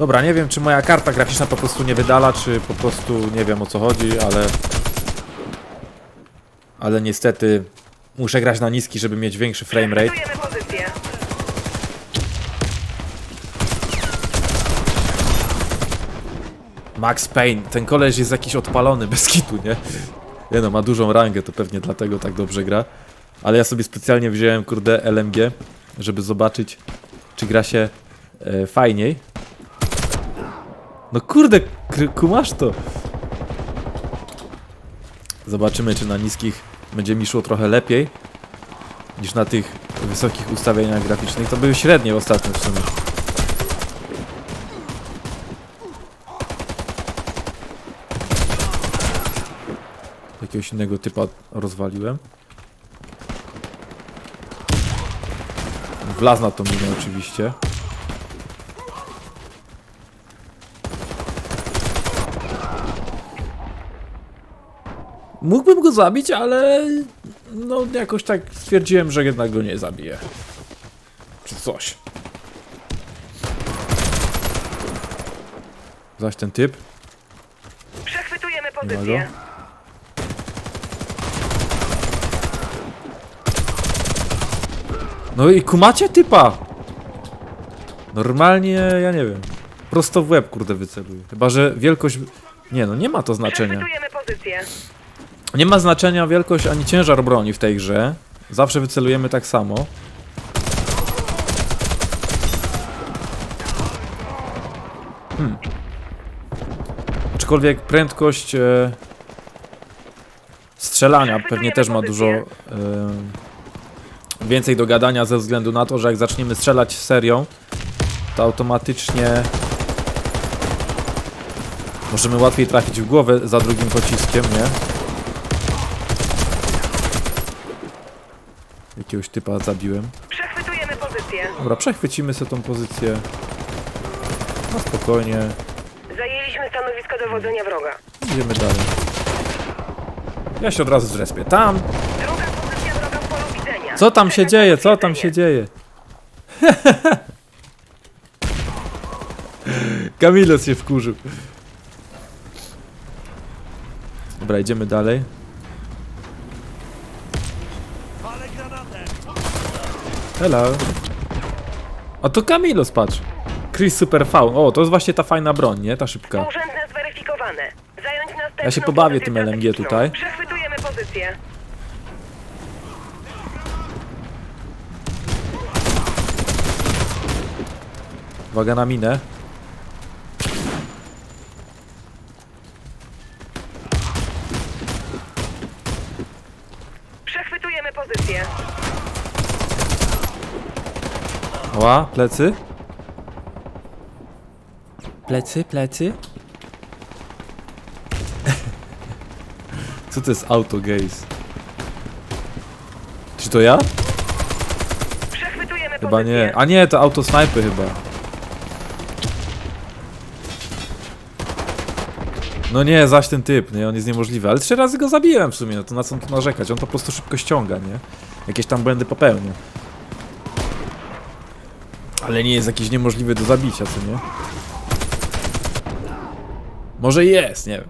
Dobra, nie wiem czy moja karta graficzna po prostu nie wydala, czy po prostu nie wiem o co chodzi, ale... Ale niestety muszę grać na niski, żeby mieć większy. Przechwytujemy pozycję. Max Payne, ten koleś jest jakiś odpalony, bez kitu, nie? Nie no, ma dużą rangę, to pewnie dlatego tak dobrze gra. Ale ja sobie specjalnie wziąłem, kurde, LMG, żeby zobaczyć, czy gra się e, fajniej. No kurde, kumasz to. Zobaczymy, czy na niskich będzie mi szło trochę lepiej niż na tych wysokich ustawieniach graficznych. To były średnie ostatnio w sumie. Jakiegoś innego typa rozwaliłem. Wlazł na tą minę oczywiście. Mógłbym go zabić, ale no jakoś tak stwierdziłem, że jednak go nie zabiję. Czy coś. Zaś ten typ. Przechwytujemy pozycję. No i kumacie typa! Normalnie, ja nie wiem. Prosto w łeb, kurde, wyceluję. Chyba, że wielkość... Nie no, nie ma to znaczenia. Przechwytujemy pozycję. Nie ma znaczenia wielkość ani ciężar broni w tej grze. Zawsze wycelujemy tak samo. Hmm. Aczkolwiek prędkość e, strzelania pewnie też ma dużo e, więcej do gadania ze względu na to, że jak zaczniemy strzelać serią, to automatycznie możemy łatwiej trafić w głowę za drugim pociskiem, nie? Jakiegoś typa zabiłem. Przechwytujemy pozycję. Dobra, przechwycimy sobie tą pozycję. Na spokojnie. Zajęliśmy stanowisko dowodzenia wroga. Idziemy dalej. Ja się od razu zrespię. Tam! Druga pozycja wroga w polu widzenia. Co tam się dzieje? Co tam się dzieje? Kamilos się wkurzył. Dobra, idziemy dalej. Hello. A to Kamilos, patrz. Chris Super V. O, to jest właśnie ta fajna broń, nie? Ta szybka. Urzędne zweryfikowane. Zająć następną Ja się pobawię pozycję tym LMG tutaj. Przechwytujemy pozycję. Uwaga na minę. Przechwytujemy pozycję. Ła, plecy. Plecy, plecy. Co to jest autogaze? Czy to ja? Przechwytujemy Chyba pozycję. nie. A nie, to autosnajpy chyba. No nie, zaś ten typ, nie, on jest niemożliwy. Ale trzy razy go zabiłem w sumie, no to na co tu narzekać? On to po prostu szybko ściąga, nie? Jakieś tam błędy popełnia. Ale nie jest jakiś niemożliwy do zabicia, co nie? Może jest, nie wiem.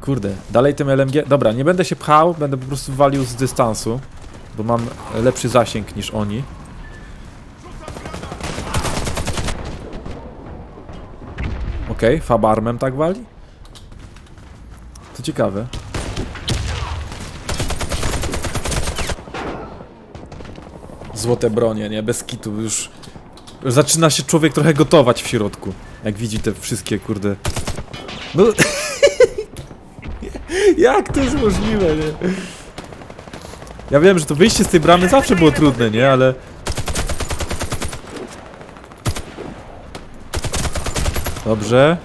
Kurde, dalej tym LMG. Dobra, nie będę się pchał, będę po prostu walił z dystansu, bo mam lepszy zasięg niż oni. Okej, okay, fabarmem tak wali? To ciekawe. Złote bronie, nie? Bez kitu, już... już Zaczyna się człowiek trochę gotować w środku. Jak widzi te wszystkie, kurde... No... jak to jest możliwe, nie? Ja wiem, że to wyjście z tej bramy zawsze było trudne, nie? Ale... Dobrze.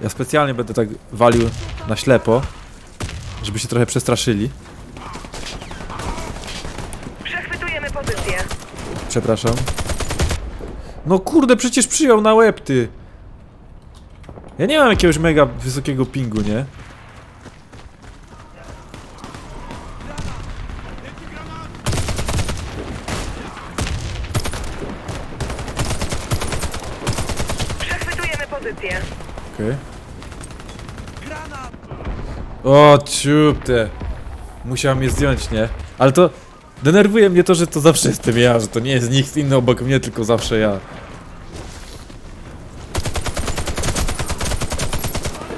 Ja specjalnie będę tak walił na ślepo, żeby się trochę przestraszyli. Przepraszam. No kurde, przecież przyjął na łeb, ty. Ja nie mam jakiegoś mega wysokiego pingu, nie? Przechwytujemy pozycję. Okay. O, ciupte. Musiał je zdjąć, nie? Ale to... Denerwuje mnie to, że to zawsze jestem ja, że to nie jest nikt inny obok mnie, tylko zawsze ja.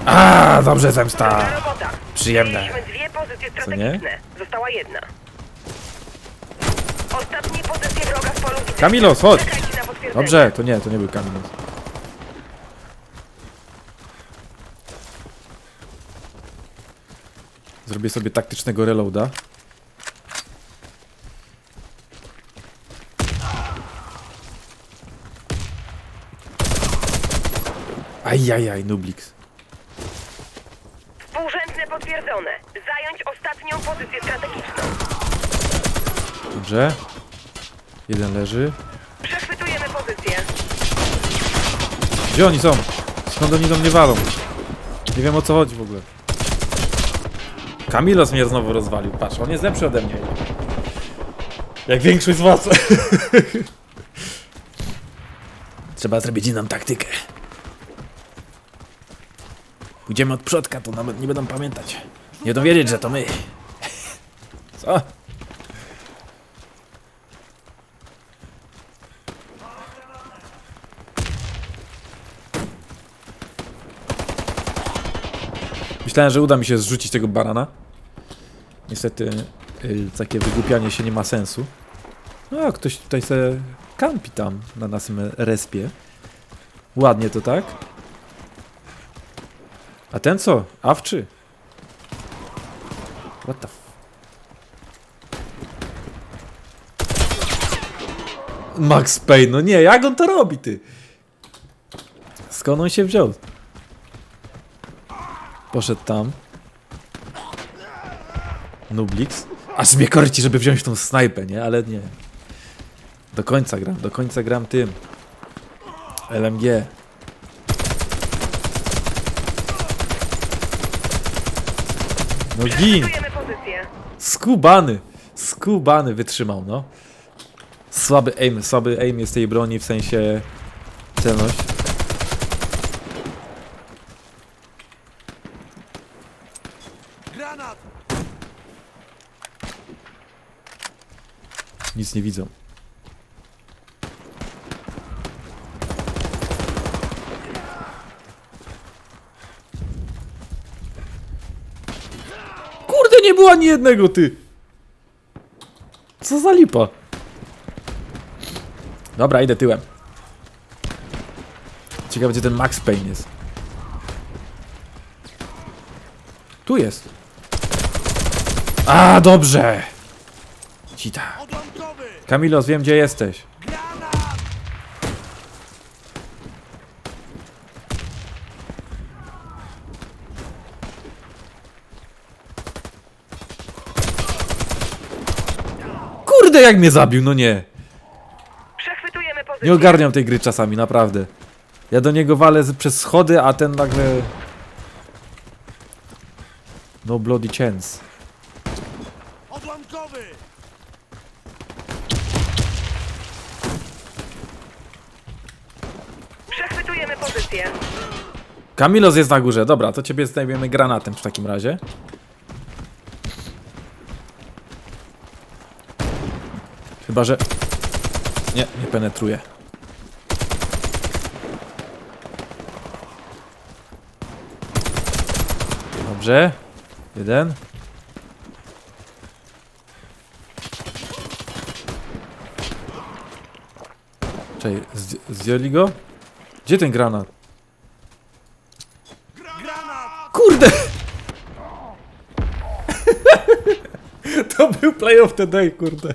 A, dobrze, zemsta. Robota. Przyjemne. Mieliśmy dwie pozycje Co nie? strategiczne. Została jedna. Ostatnie pozycje wroga w polu widzenia. Kamilos, chodź. Czekajcie na potwierdzenie. Dobrze, to nie, to nie był Kamilos. Zrobię sobie taktycznego reloada. Ajajaj, Nublix. Współrzędne potwierdzone. Zająć ostatnią pozycję strategiczną. Dobrze. Jeden leży. Przechwytujemy pozycję. Gdzie oni są? Skąd oni do mnie walą? Nie wiem o co chodzi w ogóle. Kamilos mnie znowu rozwalił. Patrz, on jest lepszy ode mnie. Jak większość z was. Trzeba zrobić inną taktykę. Pójdziemy od przodka, to nawet nie będą pamiętać. Nie będą wiedzieć, że to my. Co? Myślałem, że uda mi się zrzucić tego barana. Niestety y, takie wygłupianie się nie ma sensu. No, ktoś tutaj se kampi tam na naszym respie. Ładnie to tak. A ten co? Awczy? What the f... Max Payne, no nie, jak on to robi, ty? Skąd on się wziął? Poszedł tam. Nublix. Aż mnie korci, żeby wziąć tą snajpę, nie? Ale nie. Do końca gram, do końca gram tym. LMG. No gin! Pozycję. Skubany! Skubany wytrzymał, no. Słaby aim, słaby aim jest tej broni w sensie celność. Granat! Nic nie widzą. Kurde, nie było ani jednego, ty! Co za lipa? Dobra, idę tyłem. Ciekawe, gdzie ten Max Payne jest. Tu jest. A, dobrze! Cita. Kamilos, wiem gdzie jesteś. Jak mnie zabił, no nie. Przechwytujemy pozycję. Nie ogarniam tej gry czasami, naprawdę. Ja do niego walę z, przez schody, a ten nagle... No bloody chance. Odłamkowy! Przechwytujemy pozycję. Kamilos jest na górze, dobra, to ciebie zdejmiemy granatem w takim razie. Chyba, że... Nie, nie penetruje. Dobrze. Jeden. Czekaj, zdj- zdjęli go? Gdzie ten granat? Kurde! To był play of the day, kurde.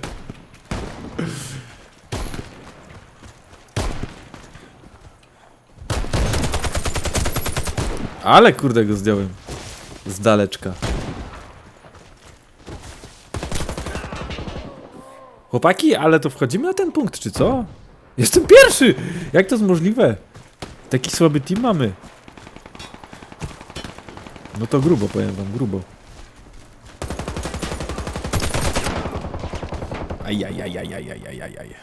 Ale kurde go zdjąłem. Z daleczka. Chłopaki, ale to wchodzimy na ten punkt, czy co? Jestem pierwszy! Jak to jest możliwe? Taki słaby team mamy. No to grubo, powiem wam, grubo. Ajajajajajajajaj.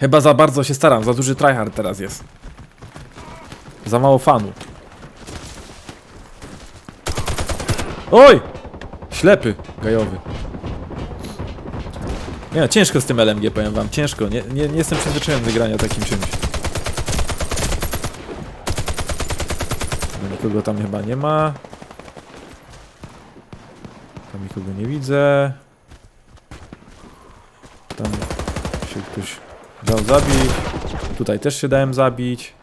Chyba za bardzo się staram, za duży tryhard teraz jest. Za mało fanu. Oj! Ślepy, gajowy. Nie, ciężko z tym LMG, powiem wam, ciężko. Nie, nie, nie jestem przyzwyczajony do grania takim czymś. Nikogo tam chyba nie ma. Tam nikogo nie widzę. Tam się ktoś dał zabić. Tutaj też się dałem zabić.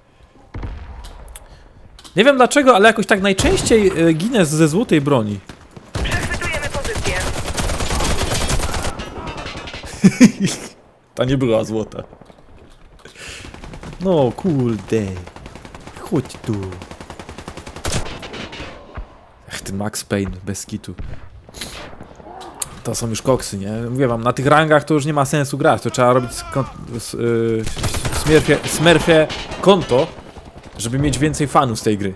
Nie wiem dlaczego, ale jakoś tak najczęściej e, ginę ze złotej broni. Przechwytujemy pozycję. Ta nie była złota. No kurde. Chodź tu. Ech, ten Max Payne bez kitu. To są już koksy, nie? Mówię wam, na tych rangach to już nie ma sensu grać. To trzeba robić skon- s- y, smurfie, smurfie konto, żeby mieć więcej fanów z tej gry.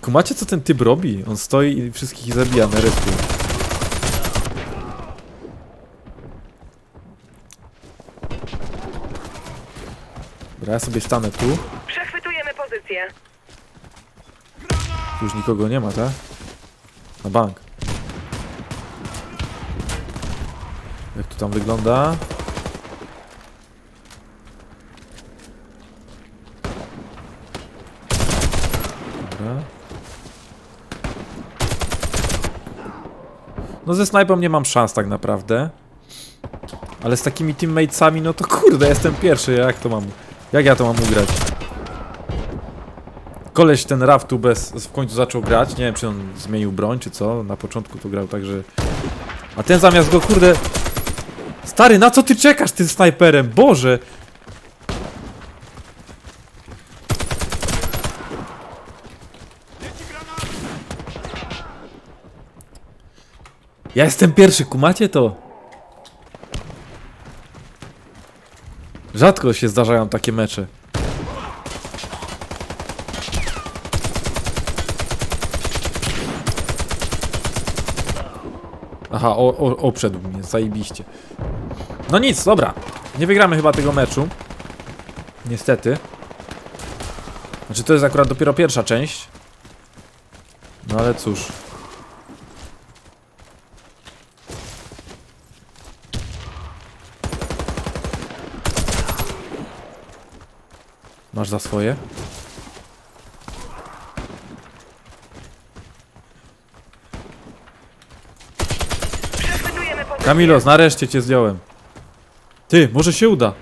Kumacie co ten typ robi? On stoi i wszystkich ich zabija na respie. Dobra, ja sobie stanę tu. Przechwytujemy pozycję. Tu już nikogo nie ma, tak? Na bank. Jak to tam wygląda? Dobra. No ze snajpą nie mam szans tak naprawdę. Ale z takimi teammatesami, no to kurde, jestem pierwszy, jak to mam... Jak ja to mam ugrać? Koleś ten Raf tu bez, w końcu zaczął grać, nie wiem czy on zmienił broń czy co, na początku to grał tak, że... A ten zamiast go kurde... Stary, na co ty czekasz tym snajperem? Boże! Ja jestem pierwszy, kumacie to? Rzadko się zdarzają takie mecze. Aha, o, o, oprzedł mnie, zajebiście. No nic, dobra. Nie wygramy chyba tego meczu. Niestety. Znaczy to jest akurat dopiero pierwsza część. No ale cóż. Masz za swoje? Przechwytujemy pozycję. Kamilos, nareszcie cię zdjąłem. Ty, może się uda.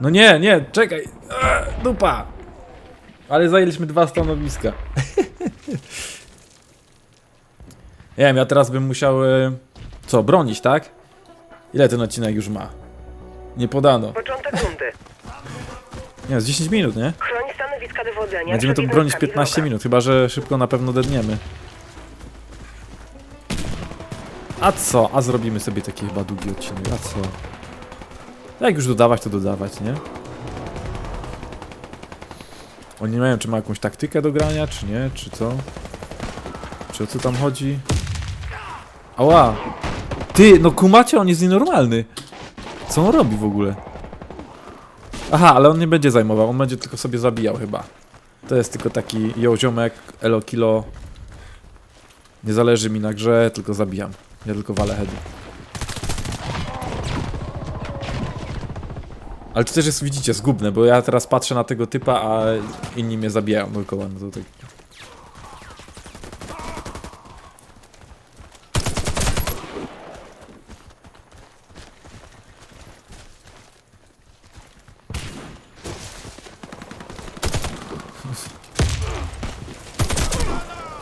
No nie, nie, czekaj. Eee, dupa. Ale zajęliśmy dwa stanowiska. nie wiem, ja teraz bym musiał... e, Co, bronić, tak? Ile ten odcinek już ma? Nie podano. Początek rundy. Nie, z 10 minut, nie? Chroni stanowiska dowodzenia. Będziemy to bronić jednostkami 15 wroga. minut, chyba że szybko na pewno dedniemy. A co? A zrobimy sobie taki chyba długi odcinek, a co? Jak już dodawać, to dodawać, nie? Oni nie mają, czy ma jakąś taktykę do grania, czy nie, czy co? Czy o co tam chodzi? Ała! Ty, no kumacie, on jest nienormalny. Co on robi w ogóle? Aha, ale on nie będzie zajmował, on będzie tylko sobie zabijał chyba. To jest tylko taki yo ziomek, elo kilo. Nie zależy mi na grze, tylko zabijam. Ja tylko walę heady. Ale to też jest, widzicie, zgubne, bo ja teraz patrzę na tego typa, a inni mnie zabijają dookoła. No to tak...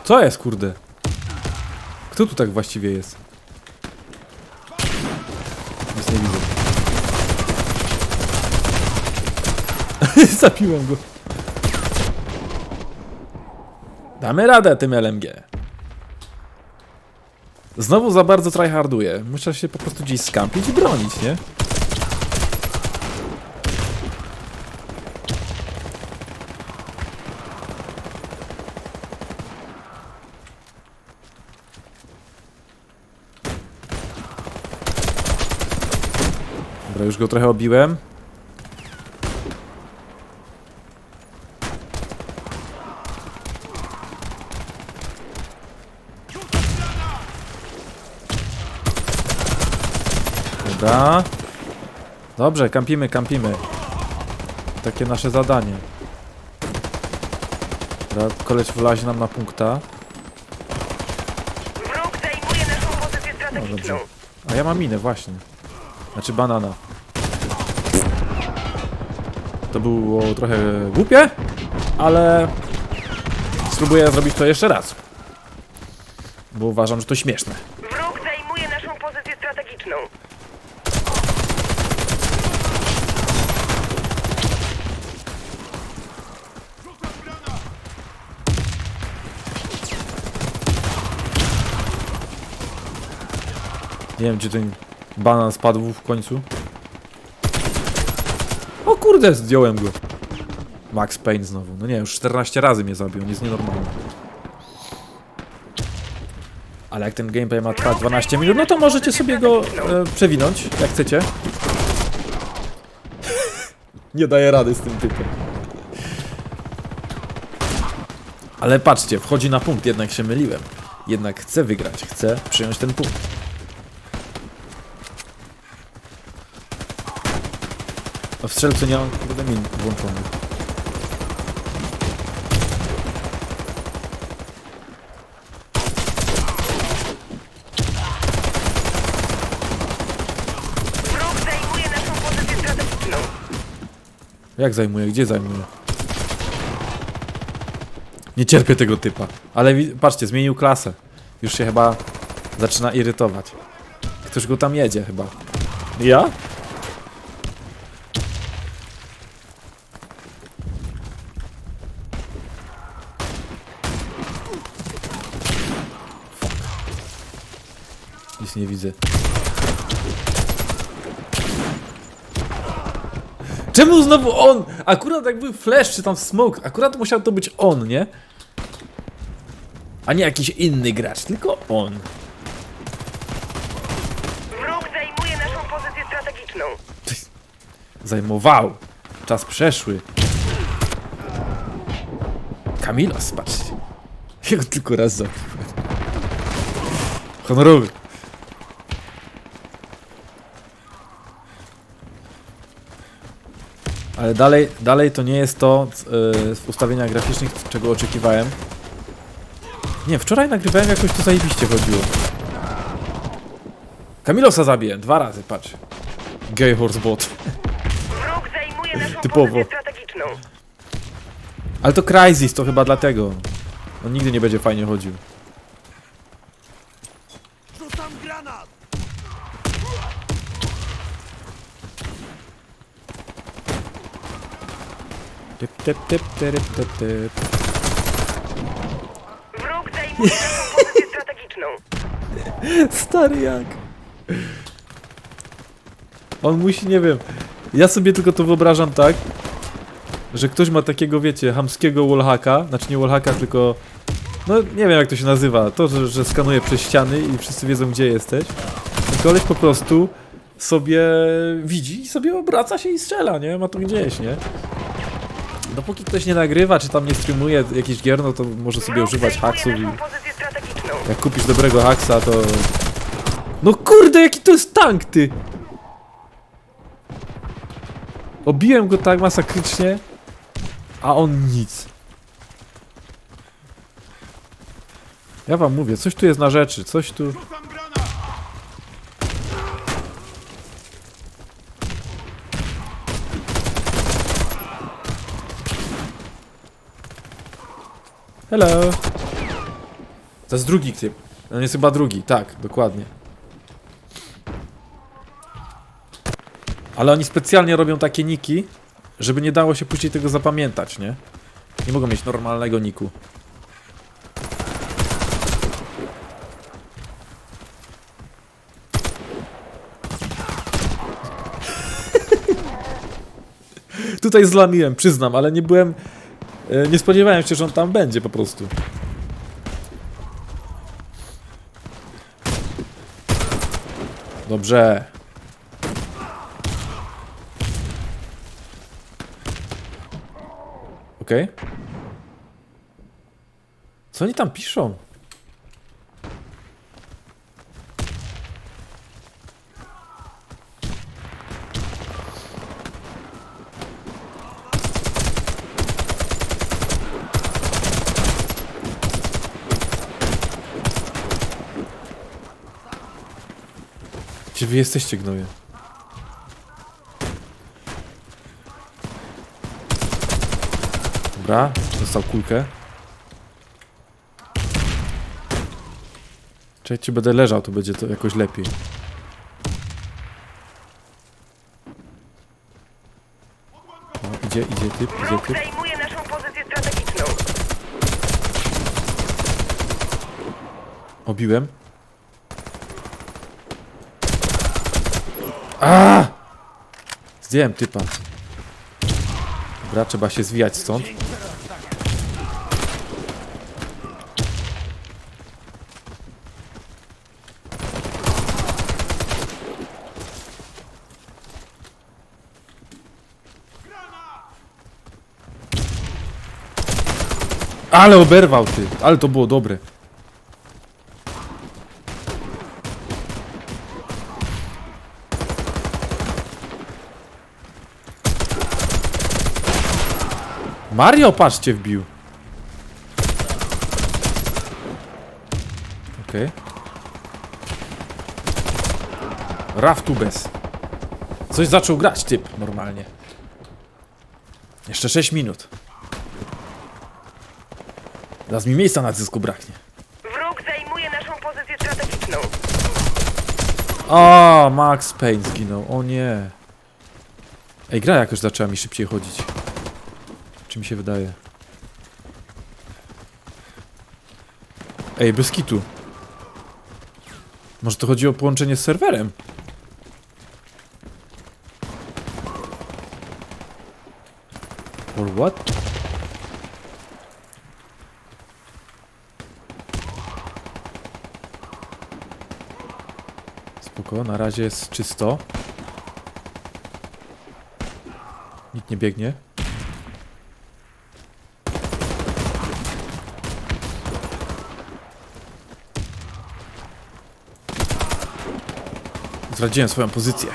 Co jest, kurde? Kto tu tak właściwie jest? Nic nie widzę. Zapiłem go. Damy radę tym LMG. Znowu za bardzo tryharduję. Muszę się po prostu gdzieś skampić i bronić, nie? Już go trochę obiłem. Dobra. Dobrze, kampimy, kampimy. Takie nasze zadanie. Dobra, koleś wlazi nam na punkta. Wróg zajmuje naszą pozycję No strategiczną. A ja mam minę, właśnie. Znaczy banana. To było trochę głupie, ale spróbuję zrobić to jeszcze raz. Bo uważam, że to śmieszne. Wróg zajmuje naszą pozycję strategiczną. Nie wiem, gdzie ten banan spadł w końcu. Kurde, zdjąłem go. Max Payne znowu. No nie, już 14 razy mnie zabił, on jest nienormalny. Ale jak ten gameplay ma trwać 12 minut, no to możecie sobie go e, przewinąć, jak chcecie. nie daję rady z tym typem. Ale patrzcie, wchodzi na punkt, jednak się myliłem. Jednak chcę wygrać, chcę przyjąć ten punkt. A w strzelcu nie mam kurde min włączonych. Wróg zajmuje naszą pozycję strategiczną. Jak zajmuje? Gdzie zajmuje? Nie cierpię tego typa. Ale wi- patrzcie, zmienił klasę. Już się chyba zaczyna irytować. Ktoś go tam jedzie chyba. Ja? Nic nie widzę. Czemu znowu on? Akurat jakby flash czy tam smoke, akurat musiał to być on, nie? A nie jakiś inny gracz, tylko on. Wróg zajmuje naszą pozycję strategiczną. Zajmował. Czas przeszły. Kamilos, patrzcie. Ja go tylko raz zabiłem. Honorowy. Dalej, dalej to nie jest to yy, w ustawieniach graficznych, czego oczekiwałem. Nie, wczoraj nagrywałem jakoś to zajebiście chodziło. Kamilosa zabiłem dwa razy, patrz. Gay horse bot. Wróg zajmuje naszą Typowo. strategiczną. Ale to Crysis, to chyba dlatego. On nigdy nie będzie fajnie chodził. Rzucam granat! Typ, typ, typ, typ, typ. Wróg zajmuje naszą pozycję strategiczną. Stary jak? On musi, nie wiem. Ja sobie tylko to wyobrażam tak, że ktoś ma takiego, wiecie, hamskiego wallhacka, znaczy nie wallhacka, tylko no nie wiem jak to się nazywa, to, że, że skanuje przez ściany i wszyscy wiedzą gdzie jesteś. I koleś po prostu sobie widzi i sobie obraca się i strzela, nie? Ma to gdzieś, nie? Dopóki ktoś nie nagrywa, czy tam nie streamuje jakichś gier, no to może sobie używać hacksów i... Jak kupisz dobrego haksa, to... No kurde, jaki to jest tank, ty! Obiłem go tak masakrycznie, a on nic. Ja wam mówię, coś tu jest na rzeczy, coś tu... Hello! To jest drugi typ. On jest chyba drugi, tak, dokładnie. Ale oni specjalnie robią takie niki, żeby nie dało się później tego zapamiętać, nie? Nie mogą mieć normalnego niku. Tutaj zlamiłem, przyznam, ale nie byłem... E, nie spodziewałem się, że on tam będzie po prostu. Dobrze. Okej. Okay. Co oni tam piszą? Wy jesteście, gnoje? Dobra, dostał kulkę. Czekajcie, będę leżał, to będzie to jakoś lepiej. No, idzie, idzie typ, idzie Wróg typ. zajmuje naszą pozycję strategiczną. Obiłem. A! Zdjąłem typa. Dobra, trzeba się zwijać stąd. Ale oberwał ty, ale to było dobre. Mario, patrzcie, wbił. Okej. Raftubes. Coś zaczął grać typ normalnie. Jeszcze 6 minut. Teraz mi miejsca na dysku braknie. Wróg zajmuje naszą pozycję strategiczną. O, Max Payne zginął. O nie. Ej, gra jakoś zaczęła mi szybciej chodzić. Mi się wydaje? Ej, bez kitu. Może to chodzi o połączenie z serwerem? Or what? Spoko, na razie jest czysto. Nikt nie biegnie. Zdradziłem swoją pozycję.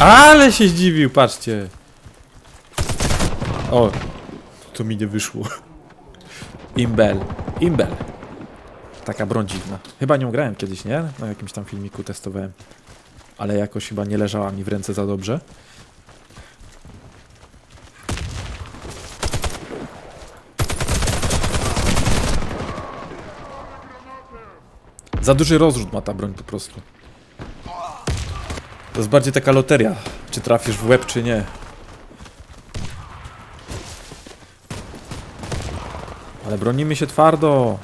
Ale się zdziwił, patrzcie. O, to mi nie wyszło. Imbel. Imbel. Taka broń dziwna. Chyba nią grałem kiedyś, nie? Na jakimś tam filmiku testowałem. Ale jakoś chyba nie leżała mi w ręce za dobrze. Za duży rozrzut ma ta broń po prostu. To jest bardziej taka loteria. Czy trafisz w łeb, czy nie. Ale bronimy się twardo.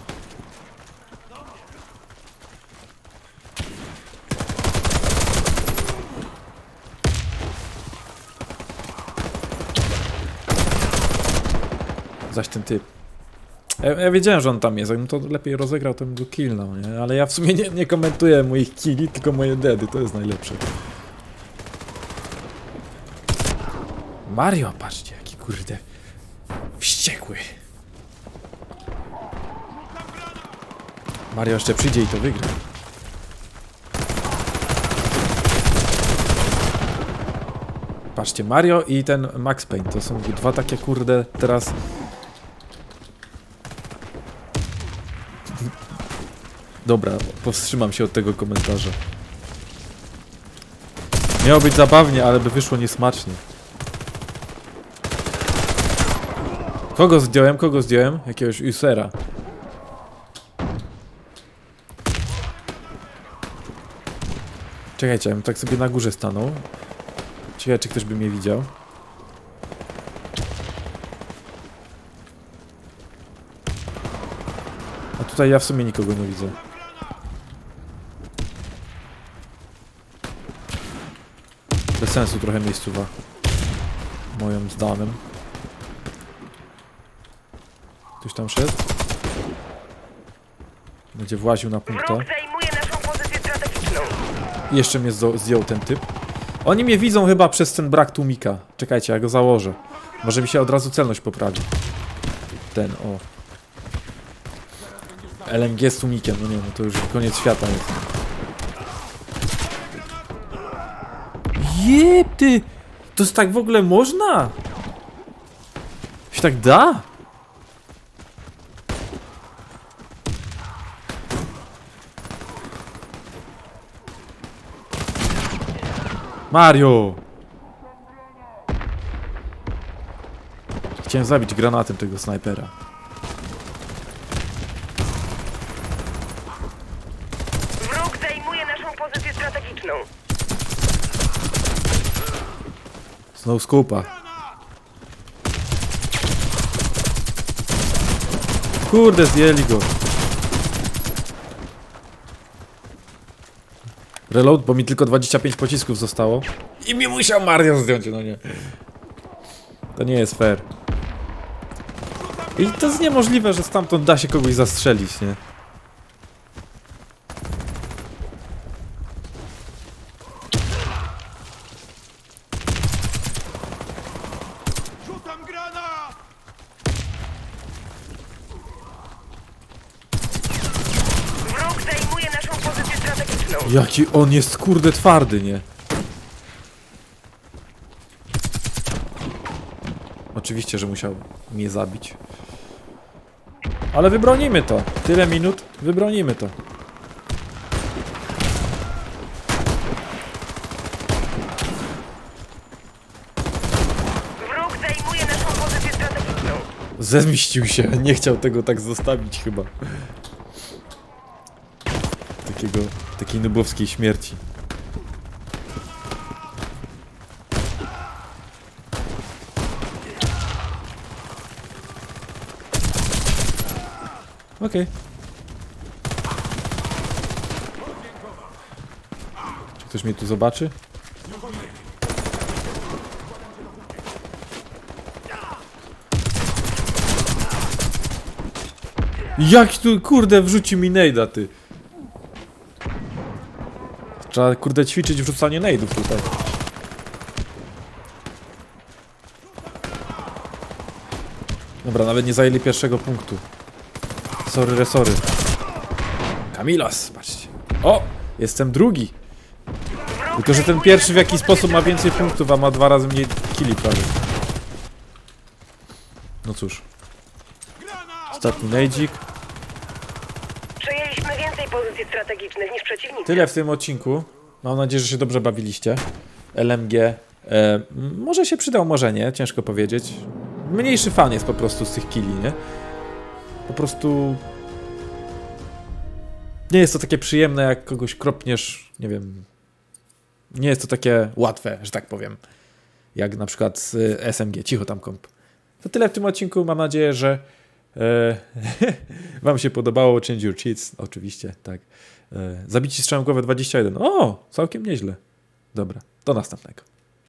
Zaś ten typ. Ja, ja wiedziałem, że on tam jest. Jakbym to lepiej rozegrał, to bym go killnął, nie? Ale ja w sumie nie, nie komentuję moich killi, tylko moje deady. To jest najlepsze. Mario, patrzcie, jaki kurde. Wściekły. Mario jeszcze przyjdzie i to wygra. Patrzcie, Mario i ten Max Payne to są dwa takie kurde teraz. Dobra, powstrzymam się od tego komentarza. Miało być zabawnie, ale by wyszło niesmacznie. Kogo zdjąłem? Kogo zdjąłem? Jakiegoś usera. Czekajcie, tak sobie na górze stanął. Ciekawe, czy ktoś by mnie widział. A tutaj ja w sumie nikogo nie widzę. Bez sensu trochę miejscowa. Moim zdanym. Ktoś tam szedł? Będzie właził na punktę. Zajmuje naszą pozycję strategiczną. Jeszcze mnie zdjął ten typ. Oni mnie widzą chyba przez ten brak tłumika. Czekajcie, ja go założę. Może mi się od razu celność poprawi. Ten, o. LMG z tłumikiem, no nie, no to już koniec świata jest. Jeb, ty! To jest tak w ogóle można? Się tak da? Mario! Chciałem zabić granatem tego snajpera. Wróg zajmuje naszą pozycję strategiczną. Znowu skupa. Kurde, zdjęli go. Reload, bo mi tylko 25 pocisków zostało. I mi musiał Mario zdjąć, no nie. To nie jest fair. I to jest niemożliwe, że stamtąd da się kogoś zastrzelić, nie? Rzucam granat! Wróg zajmuje naszą pozycję strategiczną. Jaki on jest kurde twardy, nie? Oczywiście, że musiał mnie zabić. Ale wybronimy to. Tyle minut, wybronimy to. Wróg zajmuje naszą pozycję strategiczną. Zemścił się, nie chciał tego tak zostawić chyba. Takiego, takiej nubowskiej śmierci. Okej. Czy ktoś mnie tu zobaczy? Jak tu, kurde, wrzuci mi nejda, ty. Trzeba, kurde, ćwiczyć wrzucanie nejdów tutaj. Dobra, nawet nie zajęli pierwszego punktu. Sorry, resory. Kamilos, patrzcie. O! Jestem drugi. Tylko, że ten pierwszy w jakiś sposób ma więcej punktów, a ma dwa razy mniej kili prawie. No cóż. Ostatni nejdzik. Strategicznych niż przeciwnicy. Tyle w tym odcinku. Mam nadzieję, że się dobrze bawiliście. LMG. E, może się przydał, może nie, ciężko powiedzieć. Mniejszy fan jest po prostu z tych killi, nie? Po prostu. Nie jest to takie przyjemne, jak kogoś kropniesz, nie wiem. Nie jest to takie łatwe, że tak powiem. Jak na przykład y, SMG. Cicho tam komp. To tyle w tym odcinku. Mam nadzieję, że e, Wam się podobało. Change your cheats, oczywiście, tak. E, zabici strzałem głowę 21. O, całkiem nieźle. Dobra, do następnego.